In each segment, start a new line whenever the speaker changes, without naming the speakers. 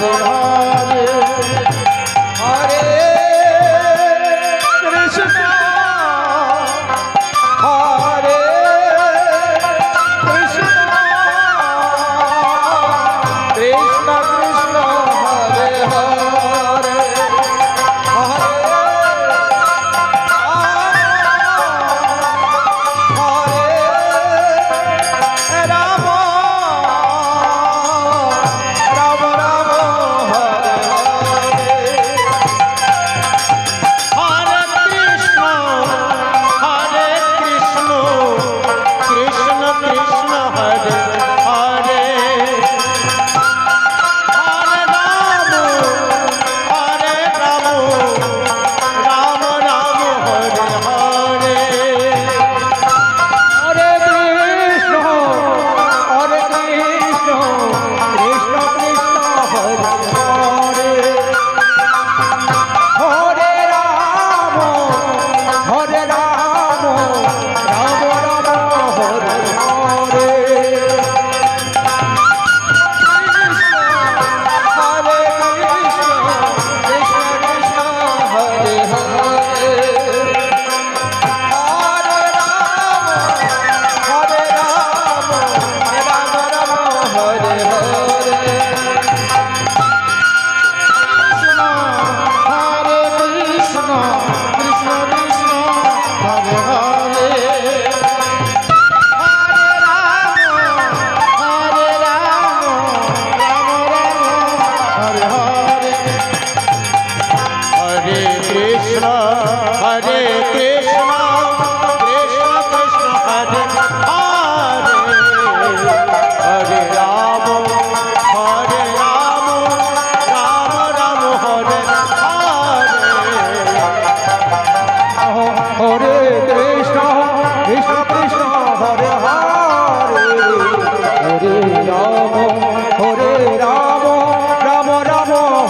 হরে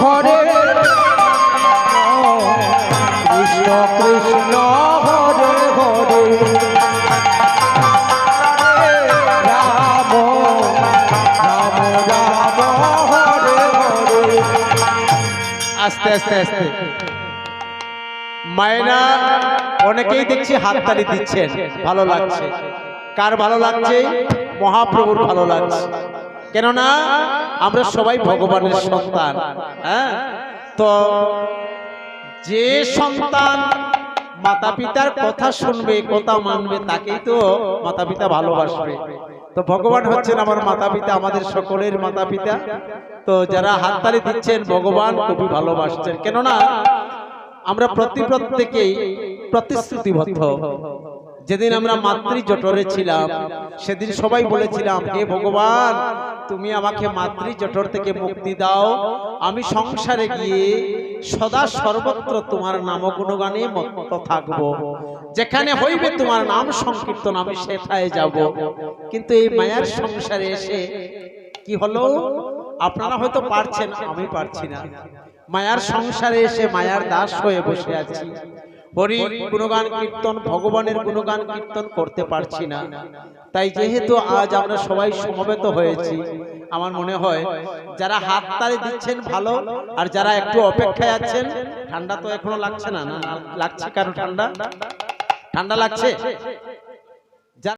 হরে
কৃষ্ণ কৃষ্ণ হরে হরে।
আস্তে আস্তে আস্তে। মায়েরা, অনেকেই দেখছি হাততালি দিচ্ছেন। ভালো লাগছে। কার ভালো লাগছে? মহাপ্রভুর ভালো লাগছে। কেননা আমরা সবাই ভগবানের সন্তান হ্যাঁ? তো যে সন্তান মাতা পিতার কথা শুনবে, কথা মানবে, তাকেই তো মাতা পিতা ভালোবাসবে। তো ভগবান হচ্ছেন আমার মাতা পিতা আমাদের সকলের মাতা পিতা তো যারা হাততালি দিচ্ছেন, ভগবান খুবই ভালোবাসছেন। কেননা আমরা প্রতি প্রত্যেকেই প্রতিশ্রুতিবদ্ধ। যেদিন আমরা মাতৃ জঠরে ছিলাম সেদিন সবাই বলেছিলাম হে ভগবান তুমি আমাকে মাতৃ জঠর থেকে মুক্তি দাও আমি সংসারে গিয়ে সদা সর্বত্র তোমার নাম গুণগানে মত্ত থাকব। যেখানে হইবে তোমার নাম সংকীর্তন আমি সেটাই যাব। কিন্তু এই মায়ার সংসারে এসে কি হলো? আপনারা হয়তো পারছেন আমি পারছি না। মায়ার সংসারে এসে মায়ার দাস হয়ে বসে আছি। হরি গুণগান কীর্তন, ভগবানের গুণগান কীর্তন করতে পারছি না। তাই যেহেতু আজ আমরা সবাই সমবেত হয়েছি, আমার মনে হয় যারা হাত তালে দিচ্ছেন ভালো, আর যারা একটু অপেক্ষায় আছেন, ঠান্ডা তো এখনও লাগছে না লাগছে কারও ঠান্ডা। ঠান্ডা লাগছে?